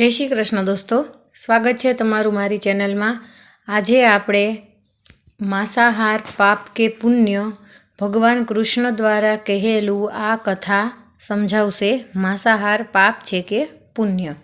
જય શ્રી કૃષ્ણ દોસ્તો. સ્વાગત છે તમારું મારી ચેનલમાં. આજે આપણે માંસાહાર પાપ કે પુણ્ય ભગવાન કૃષ્ણ દ્વારા કહેલું આ કથા સમજાવશે માંસાહાર પાપ છે કે પુણ્ય.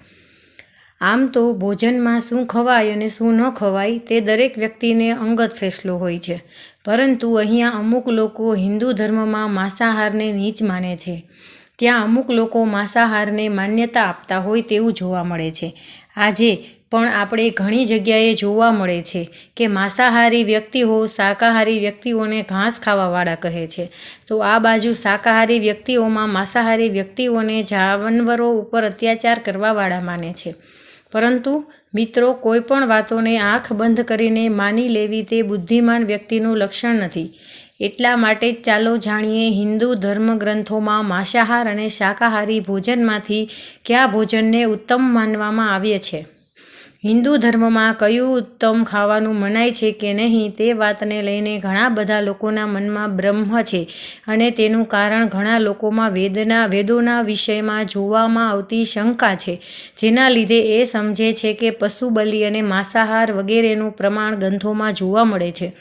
આમ તો ભોજનમાં શું ખવાય અને શું ન ખવાય તે દરેક વ્યક્તિને અંગત ફેસલો હોય છે. પરંતુ અહીંયા અમુક લોકો હિન્દુ ધર્મમાં માંસાહારને નીચ માને છે. ત્યાં અમુક લોકો માંસાહારને માન્યતા આપતા હોય તેવું જોવા મળે છે. આજે પણ આપણે ઘણી જગ્યાએ જોવા મળે છે કે માંસાહારી વ્યક્તિઓ શાકાહારી વ્યક્તિઓને ઘાસ ખાવાવાળા કહે છે. તો આ બાજુ શાકાહારી વ્યક્તિઓમાં માંસાહારી વ્યક્તિઓને જાનવરો ઉપર અત્યાચાર કરવાવાળા માને છે. પરંતુ મિત્રો, કોઈ પણ વાતોને આંખ બંધ કરીને માની લેવી તે બુદ્ધિમાન વ્યક્તિનું લક્ષણ નથી. એટલા માટે જ ચાલો જાણીએ હિન્દુ ધર્મગ્રંથોમાં માંસાહાર અને શાકાહારી ભોજનમાંથી કયા ભોજનને ઉત્તમ માનવામાં આવે છે? હિન્દુ ધર્મમાં કયું ઉત્તમ ખાવાનું મનાય છે કે નહીં તે વાતને લઈને ઘણા બધા લોકોના મનમાં બ્રહ્મ છે અને તેનું કારણ ઘણા લોકોમાં વેદના, વેદોના વિષયમાં જોવામાં આવતી શંકા છે, જેના લીધે એ સમજે છે કે પશુ બલિ અને માંસાહાર વગેરેનું પ્રમાણ ગ્રંથોમાં જોવા મળે છે.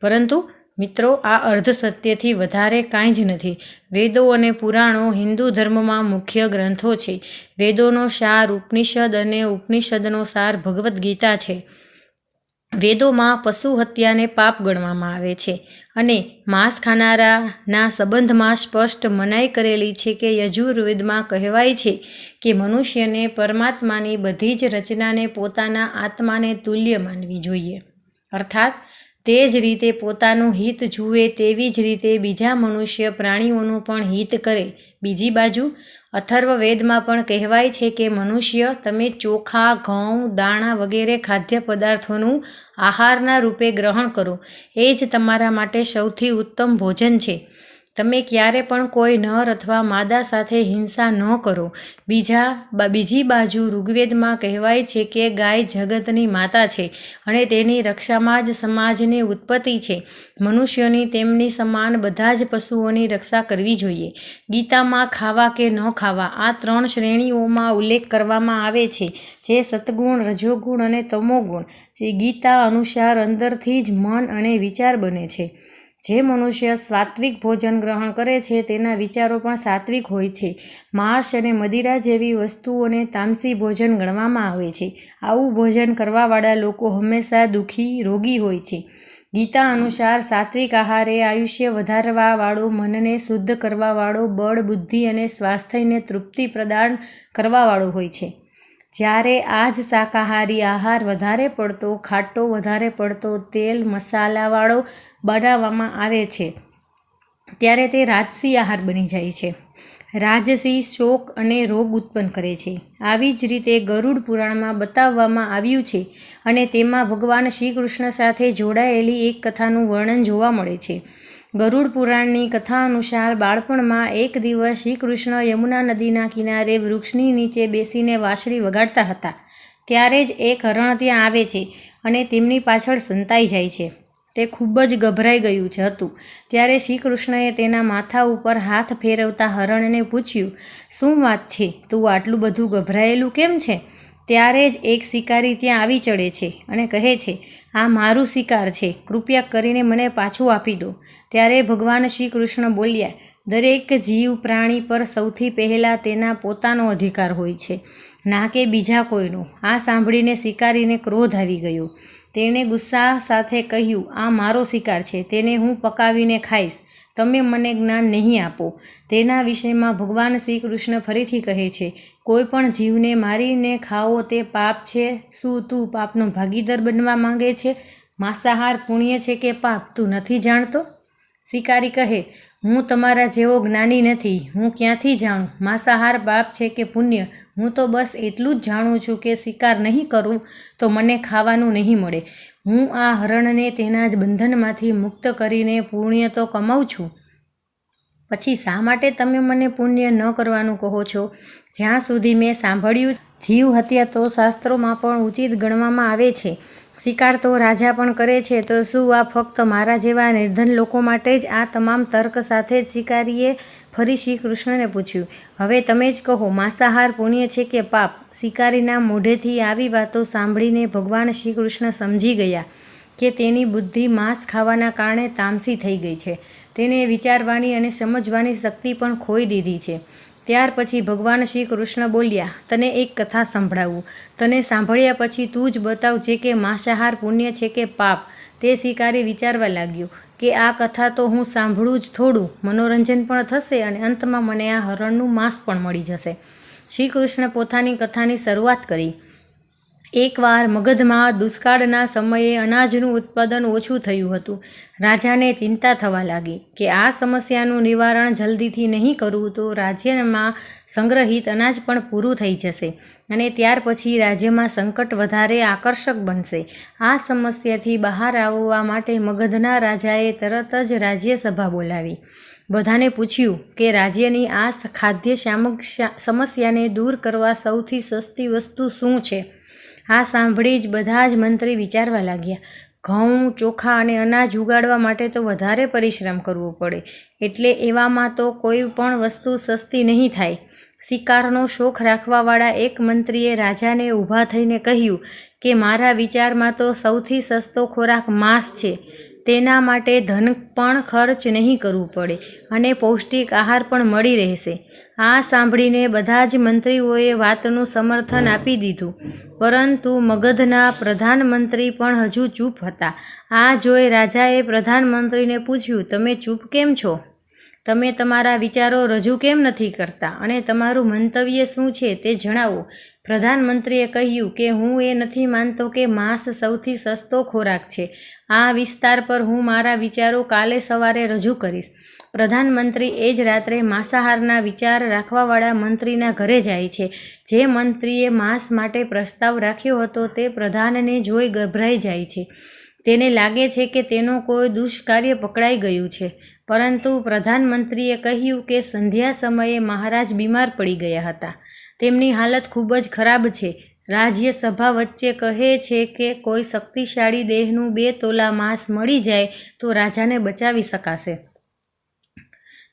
પરંતુ મિત્રો, આ અર્ધ સત્યથી વધારે કાંઈ જ નથી. વેદો અને પુરાણો હિન્દુ ધર્મમાં મુખ્ય ગ્રંથો છે. વેદોનો સાર ઉપનિષદ અને ઉપનિષદનો સાર ભગવદ્ ગીતા છે. વેદોમાં પશુ હત્યાને પાપ ગણવામાં આવે છે અને માંસ ખાનારાના સંબંધમાં સ્પષ્ટ મનાઈ કરેલી છે કે યજુર્વેદમાં કહેવાય છે કે મનુષ્યને પરમાત્માની બધી જ રચનાને પોતાના આત્માને તુલ્ય માનવી જોઈએ. અર્થાત તે જ રીતે પોતાનું હિત જુએ તેવી જ રીતે બીજા મનુષ્ય પ્રાણીઓનું પણ હિત કરે. બીજી બાજુ, અથર્વવેદમાં પણ કહેવાય છે કે મનુષ્ય તમે ચોખા, ઘઉં, દાણા વગેરે ખાદ્ય પદાર્થોનું આહારના રૂપે ગ્રહણ કરો. એ જ તમારા માટે સૌથી ઉત્તમ ભોજન છે. તમે ક્યારે પણ કોઈ નર અથવા માદા સાથે હિંસા ન કરો. બીજા બીજી બાજુ ઋગ્વેદમાં કહેવાય છે કે ગાય જગતની માતા છે અને તેની રક્ષામાં જ સમાજની ઉત્પત્તિ છે. મનુષ્યોની તેમની સમાન બધા જ પશુઓની રક્ષા કરવી જોઈએ. ગીતામાં ખાવા કે ન ખાવા આ ત્રણ શ્રેણીઓમાં ઉલ્લેખ કરવામાં આવે છે. જે સતગુણ, રજોગુણ અને તમોગુણ, જે ગીતા અનુસાર અંદરથી જ મન અને વિચાર બને છે. જે મનુષ્ય સાત્વિક ભોજન ગ્રહણ કરે છે તેના વિચારો પણ સાત્વિક હોય છે. માંસ અને મદિરા જેવી વસ્તુઓને તામસી ભોજન ગણવામાં આવે છે. આવું ભોજન કરવાવાળા લોકો હંમેશા દુઃખી, રોગી હોય છે. ગીતા અનુસાર સાત્વિક આહાર એ આયુષ્ય વધારવાવાળો, મનને શુદ્ધ કરવાવાળો, બળ, બુદ્ધિ અને સ્વાસ્થ્યને તૃપ્તિ પ્રદાન કરવાવાળો હોય છે. જ્યારે આ જ શાકાહારી આહાર વધારે પડતો, ખાટો વધારે પડતો, તેલ, મસાલાવાળો બનાવવામાં આવે છે. ત્યારે તે રાજસી આહાર બની જાય છે. રાજસી શોક અને રોગ ઉત્પન્ન કરે છે. આવી જ રીતે ગરુડ પુરાણમાં બતાવવામાં આવ્યું છે અને તેમાં ભગવાન શ્રી કૃષ્ણ સાથે જોડાયેલી એક કથાનું વર્ણન જોવા મળે છે. ગરુડ પુરાણની કથા અનુસાર બાળપણમાં એક દિવસ શ્રી કૃષ્ણ યમુના નદીના કિનારે વૃક્ષની નીચે બેસીને વાંસળી વગાડતા હતા. ત્યારે જ એક હરણ ત્યાં આવે છે અને તેમની પાછળ સંતાઈ જાય છે. તે ખૂબ જ ગભરાઈ ગયું જ હતું. ત્યારે શ્રી કૃષ્ણએ તેના માથા ઉપર હાથ ફેરવતા હરણને પૂછ્યું, શું વાત છે? તું આટલું બધું ગભરાયેલું કેમ છે? ત્યારે જ એક શિકારી ત્યાં આવી ચડે છે અને કહે છે, આ મારું શિકાર છે. કૃપયા કરીને મને પાછું આપી દો. ત્યારે ભગવાન શ્રી કૃષ્ણ બોલ્યા, દરેક જીવ પ્રાણી પર સૌથી પહેલાં તેના પોતાનો અધિકાર હોય છે, ના કે બીજા કોઈનો. આ સાંભળીને શિકારીને ક્રોધ આવી ગયો. તેણે ગુસ્સા સાથે કહ્યું, આ મારો શિકાર છે, તેને હું પકાવીને ખાઈશ. તમે મને જ્ઞાન નહીં આપો. તેના વિષયમાં ભગવાન શ્રી કૃષ્ણ ફરીથી કહે છે, કોઈ પણ જીવને મારીને ખાવો તે પાપ છે. શું તું પાપનો ભાગીદાર બનવા માંગે છે? માંસાહાર પુણ્ય છે કે પાપ? તું નથી જાણતો? શિકારી કહે, હું તમારા જેવો જ્ઞાની નથી. હું ક્યાંથી જાણું? માંસાહાર પાપ છે કે પુણ્ય? હું તો બસ એટલું જ જાણું છું કે શિકાર નહીં કરું તો મને ખાવાનું નહીં મળે. હું આ હરણને તેના જ બંધનમાંથી મુક્ત કરીને પુણ્ય તો કમાઉં છું. પછી શા માટે તમે મને પુણ્ય ન કરવાનું કહો છો? જ્યાં સુધી મેં સાંભળ્યું, જીવ હત્યા તો શાસ્ત્રોમાં પણ ઉચિત ગણવામાં આવે છે. શિકાર તો રાજા પણ કરે છે, તો શું આ ફક્ત મારા જેવા નિર્ધન લોકો માટે જ આ તમામ તર્ક સાથે જ શિકારીએ ફરી શ્રી કૃષ્ણને પૂછ્યું? હવે તમે જ કહો, માંસાહાર પુણ્ય છે કે પાપ? શિકારીના મોઢેથી આવી વાતો સાંભળીને ભગવાન શ્રી કૃષ્ણ સમજી ગયા કે તેની બુદ્ધિ માંસ ખાવાના કારણે તામસી થઈ ગઈ છે. તેને વિચારવાની અને સમજવાની શક્તિ પણ ખોઈ દીધી છે. ત્યાર પછી ભગવાન શ્રી કૃષ્ણ બોલ્યા, તને એક કથા સંભળાવું. તને સાંભળ્યા પછી તું જ બતાવજે કે માંસાહાર પુણ્ય છે કે પાપ. તે શિકારી વિચારવા લાગ્યો કે, આ કથા તો હું સાંભળું જ થોડું. મનોરંજન પણ થશે અને અંતમાં મને આ હરણનું માંસ પણ મળી જશે. શ્રી કૃષ્ણ પોતાની કથાની શરૂઆત કરી. એકવાર મગધમાં દુષ્કાળના સમયે અનાજનું ઉત્પાદન ઓછું થયું હતું. રાજાને ચિંતા થવા લાગી કે આ સમસ્યાનું નિવારણ જલ્દીથી નહીં કરવું તો રાજ્યમાં સંગ્રહિત અનાજ પણ પૂરું થઈ જશે અને ત્યાર પછી રાજ્યમાં સંકટ વધારે આકર્ષક બનશે. આ સમસ્યાથી બહાર આવવા માટે મગધના રાજાએ તરત જ રાજ્યસભા બોલાવી. બધાને પૂછ્યું કે રાજ્યની આ ખાદ્ય સામગ સમસ્યાને દૂર કરવા સૌથી સસ્તી વસ્તુ શું છે? આ સાંભળી જ બધા જ મંત્રી વિચારવા લાગ્યા. ઘઉં, ચોખા અને અનાજ ઉગાડવા માટે તો વધારે પરિશ્રમ કરવો પડે. એટલે એવામાં તો કોઈ પણ વસ્તુ સસ્તી નહીં થાય. શિકારનો શોખ રાખવાવાળા એક મંત્રીએ રાજાને ઊભા થઈને કહ્યું કે, મારા વિચારમાં તો સૌથી સસ્તો ખોરાક માંસ છે. તેના માટે ધન પણ ખર્ચ નહીં કરવું પડે અને પૌષ્ટિક આહાર પણ મળી રહેશે. આ સાંભળીને બધા જ મંત્રીઓએ વાતનું સમર્થન આપી દીધું. પરંતુ મગધના પ્રધાનમંત્રી પણ હજુ ચૂપ હતા. આ જોઈ રાજાએ પ્રધાનમંત્રીને પૂછ્યું, તમે ચૂપ કેમ છો? તમે તમારા વિચારો રજૂ કેમ નથી કરતા? અને તમારું મંતવ્ય શું છે તે જણાવો. પ્રધાનમંત્રીએ કહ્યું કે, હું એ નથી માનતો કે માંસ સૌથી સસ્તો ખોરાક છે. આ વિસ્તાર પર હું મારા વિચારો કાલે સવારે રજૂ કરીશ. પ્રધાનમંત્રી એ જ રાત્રે માંસાહારના વિચાર રાખવાવાળા મંત્રીના ઘરે જાય છે. જે મંત્રીએ માંસ માટે પ્રસ્તાવ રાખ્યો હતો તે પ્રધાનને જોઈ ગભરાઈ જાય છે. તેને લાગે છે કે તેનો કોઈ દુષ્કાર્ય પકડાઈ ગયું છે. પરંતુ પ્રધાનમંત્રીએ કહ્યું કે સંધ્યા સમયે મહારાજ બીમાર પડી ગયા હતા. તેમની હાલત ખૂબ જ ખરાબ છે. રાજ્યસભા વચ્ચે કહે છે કે કોઈ શક્તિશાળી દેહનું બે તોલા માંસ મળી જાય તો રાજાને બચાવી શકાશે.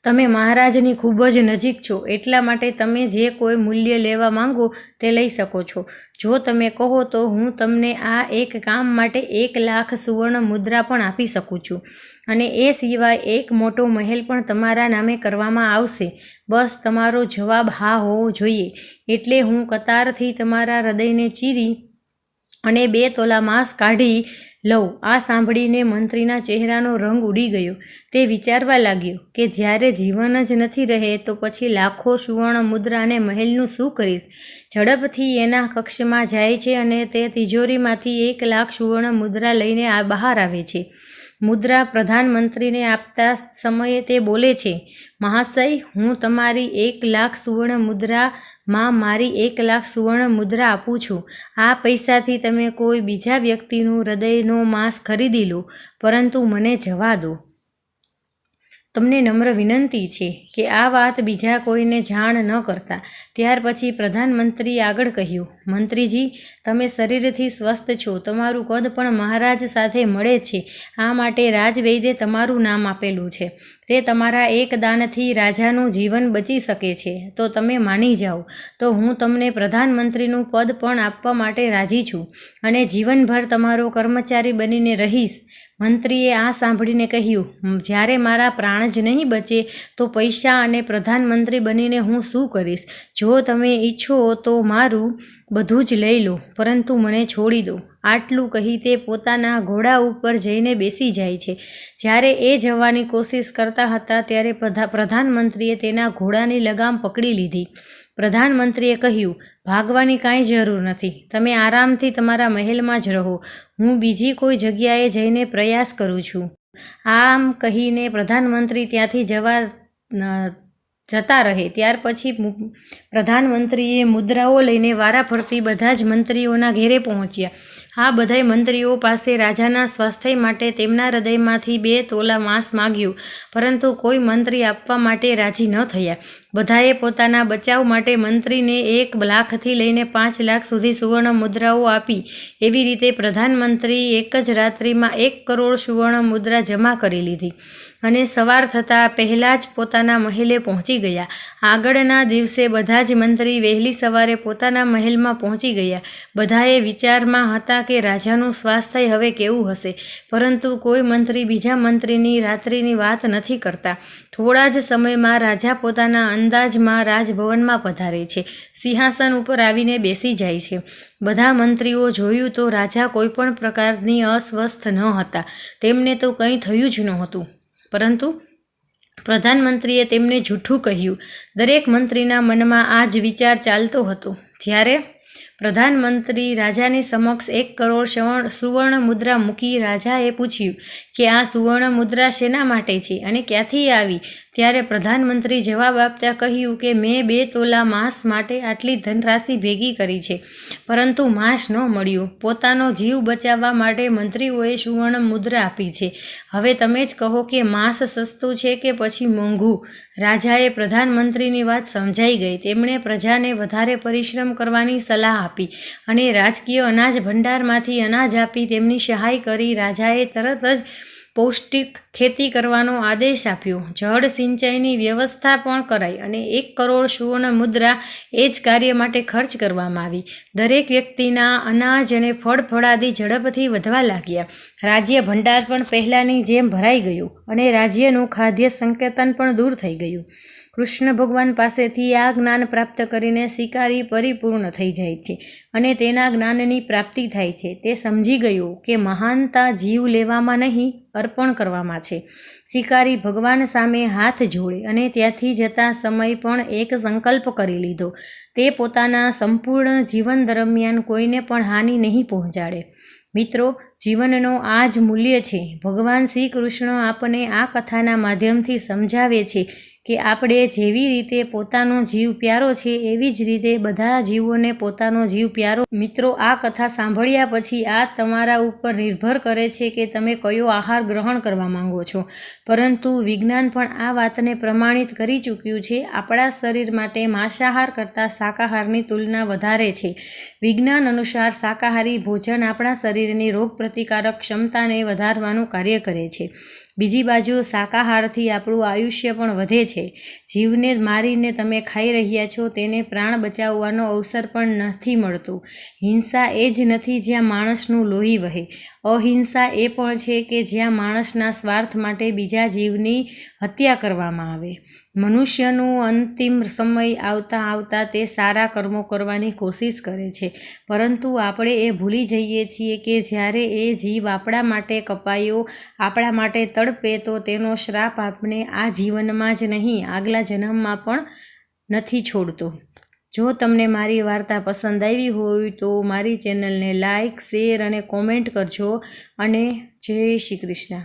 તમે મહારાજની ખૂબ જ નજીક છો, એટલા માટે તમે જે કોઈ મૂલ્ય લેવા માંગો તે લઈ શકો છો. જો તમે કહો તો હું તમને આ એક કામ માટે એક લાખ સુવર્ણ મુદ્રા પણ આપી શકું છું. અને એ સિવાય એક મોટો મહેલ પણ તમારા નામે કરવામાં આવશે. બસ તમારો જવાબ હા હોવો જોઈએ. એટલે હું કતારથી તમારા હૃદયને ચીરી અને બે તોલા માંસ કાઢી લઉં. આ સાંભળીને મંત્રીના ચહેરાનો રંગ ઉડી ગયો. તે વિચારવા લાગ્યો કે જ્યારે જીવન જ નથી રહે તો પછી લાખો સુવર્ણ મુદ્રાને મહેલનું શું કરીશ? ઝડપથી એના કક્ષમાં જાય છે અને તે તિજોરીમાંથી એક લાખ સુવર્ણ મુદ્રા લઈને આ બહાર આવે છે. મુદ્રા પ્રધાનમંત્રીને આપતા સમયે તે બોલે છે, મહાશય, હું તમારી એક લાખ સુવર્ણ મુદ્રામાં મારી એક લાખ સુવર્ણ મુદ્રા આપું છું. આ પૈસાથી તમે કોઈ બીજા વ્યક્તિનું હૃદયનો માંસ ખરીદી લો, પરંતુ મને જવા દો. તમને નમ્ર વિનંતી છે કે આ વાત બીજા કોઈને જાણ ન કરતા. ત્યાર પછી પ્રધાનમંત્રી આગળ કહ્યું, મંત્રીજી, તમે શરીરથી સ્વસ્થ છો. તમારું કદ પણ મહારાજ સાથે મળે છે. આ માટે રાજવૈદ્ય તમારું નામ આપેલું છે. તે તમારા એક દાનથી રાજાનું જીવન બચી શકે છે. તો તમે માની જાઓ. તો હું તમને પ્રધાનમંત્રીનું પદ પણ આપવા માટે રાજી છું અને જીવનભર તમારો કર્મચારી બનીને રહીશ. મંત્રીએ આ સાંભળીને કહ્યું જ્યારે મારા પ્રાણ જ નહીં બચે, તો પૈસા અને પ્રધાનમંત્રી બનીને હું શું કરીશ? જો તમે ઈચ્છો તો મારું બધું જ લઈ લો, પરંતુ મને છોડી દો. આટલું કહી તે પોતાના ઘોડા ઉપર જઈને બેસી જાય છે. જ્યારે એ જવાની કોશિશ કરતા હતા, ત્યારે પ્રધાનમંત્રીએ તેના ઘોડાની લગામ પકડી લીધી. પ્રધાનમંત્રીએ કહ્યું ભાગવાની કાંઈ જરૂર નથી. તમે આરામથી તમારા મહેલમાં જ રહો. હું બીજી કોઈ જગ્યાએ જઈને પ્રયાસ કરું છું. આમ કહીને પ્રધાનમંત્રી ત્યાંથી જવા જતા રહે. ત્યાર પછી પ્રધાનમંત્રીએ મુદ્રાઓ લઈને વારાફરતી બધા જ મંત્રીઓના ઘેરે પહોંચ્યા. આ બધાય મંત્રીઓ પાસે રાજાના સ્વાસ્થ્ય માટે તેમના હૃદયમાંથી બે તોલા માંસ માગ્યું, પરંતુ કોઈ મંત્રી આપવા માટે રાજી ન થયા. બધાએ પોતાના બચાવ માટે મંત્રીને એક લાખથી લઈને પાંચ લાખ સુધી સુવર્ણ મુદ્રાઓ આપી. એવી રીતે પ્રધાનમંત્રી એક જ રાત્રિમાં એક કરોડ સુવર્ણ મુદ્રા જમા કરી લીધી અને સવાર થતાં પહેલાં જ પોતાના મહેલે પહોંચી ગયા. આગળના દિવસે બધા જ મંત્રી વહેલી સવારે પોતાના મહેલમાં પહોંચી ગયા. બધાએ વિચારમાં હતા કે રાજાનું સ્વાસ્થ્ય હવે કેવું હશે? પરંતુ કોઈ મંત્રી બીજા મંત્રીની રાત્રિની વાત નથી કરતા. થોડા જ સમયમાં રાજા પોતાના અંદાજમાં રાજભવનમાં પધારે છે. સિંહાસન ઉપર આવીને બેસી જાય છે. બધા મંત્રીઓ જોયું તો રાજા કોઈ પણ પ્રકારની અસ્વસ્થ ન હતા. તેમને તો કંઈ થયું જ નહોતું. પરંતુ પ્રધાનમંત્રીએ તેમને જૂઠું કહ્યું. દરેક મંત્રીના મનમાં આ જ વિચાર ચાલતો હતો. જ્યારે પ્રધાનમંત્રી રાજાની સમક્ષ એક કરોડ સવર્ણ સુવર્ણ મુદ્રા મૂકી રાજાએ પૂછ્યું કે આ સુવર્ણ મુદ્રા શેના માટે છે અને ક્યાંથી આવી? ત્યારે પ્રધાનમંત્રી જવાબ આપતા કહ્યું કે, મેં બે તોલા માંસ માટે આટલી ધનરાશિ ભેગી કરી છે, પરંતુ માંસ ન મળ્યું. પોતાનો જીવ બચાવવા માટે મંત્રીઓએ સુવર્ણ મુદ્રા આપી છે. હવે તમે જ કહો કે માંસ સસ્તું છે કે પછી મોંઘું રાજાએ પ્રધાનમંત્રીની વાત સમજાઈ ગઈ. તેમણે પ્રજાને વધારે પરિશ્રમ કરવાની સલાહ આપી અને રાજકીય અનાજ ભંડારમાંથી અનાજ આપી તેમની સહાય કરી. રાજાએ તરત જ પૌષ્ટિક ખેતી કરવાનો આદેશ આપ્યો. જળ સિંચાઈની વ્યવસ્થા પણ કરાઈ અને એક કરોડ સુવર્ણ મુદ્રા એ જ કાર્ય માટે ખર્ચ કરવામાં આવી. દરેક વ્યક્તિના અનાજ અને ફળ ફળાદી ઝડપથી વધવા લાગ્યા. રાજ્ય ભંડાર પણ પહેલાંની જેમ ભરાઈ ગયું અને રાજ્યનું ખાદ્ય સંકેતન પણ દૂર થઈ ગયું. કૃષ્ણ ભગવાન પાસેથી આ જ્ઞાન પ્રાપ્ત કરીને શિકારી પરિપૂર્ણ થઈ જાય છે અને તેના જ્ઞાનની પ્રાપ્તિ થાય છે. તે સમજી ગયું કે મહાનતા જીવ લેવામાં નહીં અર્પણ કરવામાં છે. શિકારી ભગવાન સામે હાથ જોડે અને ત્યાંથી જતા સમય પણ એક સંકલ્પ કરી લીધો. તે પોતાના સંપૂર્ણ જીવન દરમિયાન કોઈને પણ હાનિ નહીં પહોંચાડે. મિત્રો જીવનનો આ જ મૂલ્ય છે. ભગવાન શ્રી કૃષ્ણ આપણને આ કથાના માધ્યમથી સમજાવે છે કે આપણે જેવી રીતે પોતાનો જીવ પ્યારો છે, એવી જ રીતે બધા જીવોને પોતાનો જીવ પ્યારો. મિત્રો, આ કથા સાંભળ્યા પછી આ તમારા ઉપર નિર્ભર કરે છે કે તમે કયો આહાર ગ્રહણ કરવા માંગો છો. પરંતુ વિજ્ઞાન પણ આ વાતને પ્રમાણિત કરી ચૂક્યું છે. આપણા શરીર માટે માંસાહાર કરતાં શાકાહારની તુલના વધારે છે. વિજ્ઞાન અનુસાર શાકાહારી ભોજન આપણા શરીરની રોગપ્રતિકારક ક્ષમતાને વધારવાનું કાર્ય કરે છે. બીજી બાજુ શાકાહારથી આપણું આયુષ્ય પણ વધે છે. જીવને મારીને તમે ખાઈ રહ્યા છો તેને પ્રાણ બચાવવાનો અવસર પણ નથી મળતો. હિંસા એ જ નથી જ્યાં માણસનું લોહી વહે. અહિંસા એ પણ છે કે જ્યાં માણસના સ્વાર્થ માટે બીજા જીવની હત્યા કરવામાં આવે. મનુષ્યનું અંતિમ સમય આવતા આવતા તે સારા કર્મો કરવાની કોશિશ કરે છે. પરંતુ આપણે એ ભૂલી જઈએ છીએ કે જ્યારે એ જીવ આપણા માટે કપાયો, આપણા માટે તડપે, તો તેનો શ્રાપ આપણે આ જીવનમાં જ નહીં, આગલા જન્મમાં પણ નથી છોડતો. જો તમને મારી વાર્તા પસંદ આવી હોય તો મારી ચેનલને લાઇક શેર અને કોમેન્ટ કરજો અને જય શ્રી કૃષ્ણ.